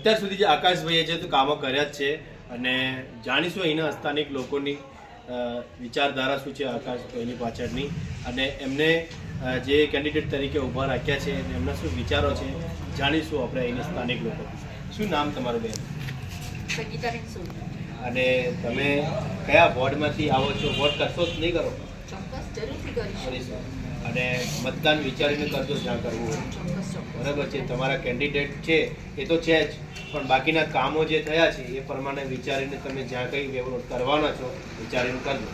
અત્યાર સુધી જે આકાશભાઈએ છે તો કામો કર્યા જ છે અને જાણીશું અહીંના સ્થાનિક લોકોની વિચારધારા શું છે આકાશભાઈની પાછળની અને એમને જે કેન્ડિડેટ તરીકે ઊભા રાખ્યા છે અને એમના શું વિચારો છે જાણીશું આપણે અહીંના સ્થાનિક લોકો. શું નામ તમારું બેન? અને તમે કયા વોર્ડમાંથી આવો છો? વોટ કરશો જ નહીં કરો? અને મતદાન વિચારીને કરજો જ્યાં કરવું બરાબર છે. તમારા કેન્ડિડેટ છે એ તો છે જ. પણ બાકીના કામો જે થયા છે, એ પ્રમાણે વિચારીને તમે જ્યાં કંઈ વ્યવહાર કરવાના છો, વિચારીને કરજો.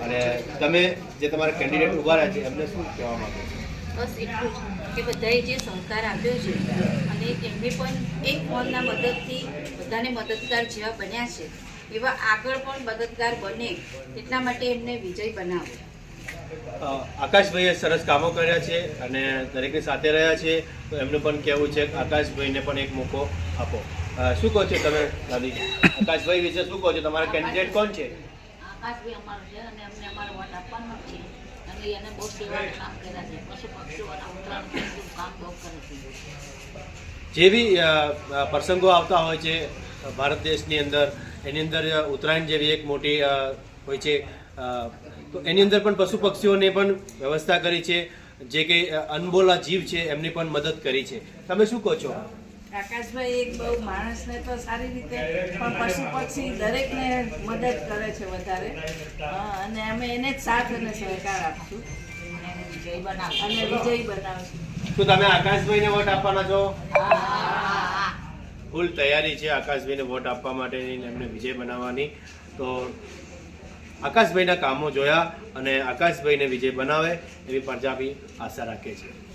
અને તમે જે તમારા કેન્ડિડેટ ઊભા રહ્યા છે, એમને શું કહેવા માંગો છો? બસ એટલું જ. કે બધાએ જે સહકાર આપ્યો છે, અને એમને પણ એક ફોનના મદદથી બધાને મદદગાર જેવા બન્યા છે. એવા આગળ પણ મદદગાર બને, એટલા માટે એમને વિજય બનાવો. આકાશભાઈએ સરસ કામો કર્યા છે અને દરેકની સાથે રહ્યા છે. તો એમનું પણ કહેવું છે કે આકાશભાઈને પણ એક મોકો આપો. શું કહો છો તમે દાદી આકાશભાઈ વિશે શું કહો છો? તમારા કેન્ડિડેટ કોણ છે? આકાશભાઈ અમારું છે અને અમને અમારો વોટ આપવાનો છે. અને એને બહુ સેવાનું કામ કર્યા છે. પશુ પક્ષીઓના ઉત્તરાયણ કામ બહુ કરે છે. જે બી પ્રસંગો આવતા હોય છે ભારત દેશની અંદર એની અંદર ઉત્તરાયણ જેવી એક મોટી હોય છે. તો એની અંદર પણ પશુ પક્ષીઓને પણ વ્યવસ્થા કરી છે. જે કે અનબોલા જીવ છે એમની પણ મદદ કરી છે. તમે શું કહો છો? આકાશભાઈ એક બહુ માણસને તો સારી રીતે પણ પશુ પક્ષી દરેકને મદદ કરે છે વધારે. અને અમે એને જ સાથ અને સહકાર આપશું. અને વિજય બનાવશું. શું તમે આકાશભાઈને વોટ આપવાના છો? ફૂલ તૈયારી છે આકાશભાઈને વોટ આપવા માટેની એમને વિજય બનાવવાની. તો આકાશભાઈના કામો જોયા અને આકાશભાઈને વિજય બનાવે એવી પ્રજા બી આશા રાખે છે